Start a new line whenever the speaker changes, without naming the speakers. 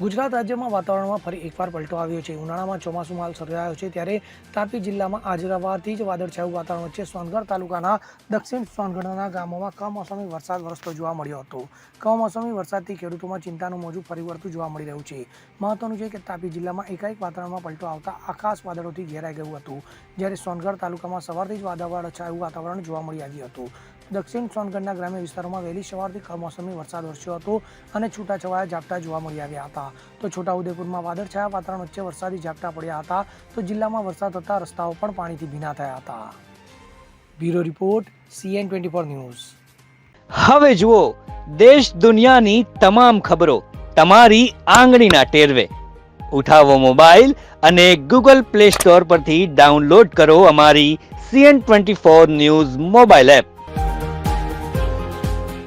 ગુજરાત રાજ્યમાં વાતાવરણમાં ફરી એકવાર પલટો આવ્યો છે. ઉનાળામાં ચોમાસું માલ સર્જાયો છે ત્યારે તાપી જિલ્લામાં આજ જ વાદળછાયું વાતાવરણ વચ્ચે સોનગઢ તાલુકાના દક્ષિણ સોનગઢના ગામોમાં કમોસમી વરસાદ વરસતો જોવા મળ્યો હતો. કમોસમી વરસાદથી ખેડૂતોમાં ચિંતાનું મોજું ફરી જોવા મળી રહ્યું છે. મહત્વનું છે કે તાપી જિલ્લામાં એકાએક વાતાવરણમાં પલટો આવતા આકાશ વાદળોથી ઘેરાઈ ગયું હતું. જ્યારે સોનગઢ તાલુકામાં સવારથી જ વાદળછાયું વાતાવરણ જોવા મળી આવ્યું હતું. દક્ષિણ સોનગઢના ગ્રામ્ય વિસ્તારોમાં વહેલી સવારથી કમોસમી વરસાદ વરસ્યો હતો અને છૂટાછવાયા ઝાપટા જોવા મળી આવ્યા હતા તો છોટાઉદેપુરમાં વાદળછાયા વાતાવરણ વચ્ચે વરસાદી ઝાપટા પડ્યા હતા. તો જિલ્લામાં વરસાદ થતાં રસ્તાઓ પણ પાણીથી ભીના થયા હતા. Bureau report, CN twenty four news.
હવે જુઓ, દેશ દુનિયાની તમામ ખબરો તમારી આંગળીના ટેરવે. ઉઠાવો મોબાઈલ અને ગૂગલ પ્લે સ્ટોર પરથી ડાઉનલોડ કરો અમારી CN twenty four news mobile app.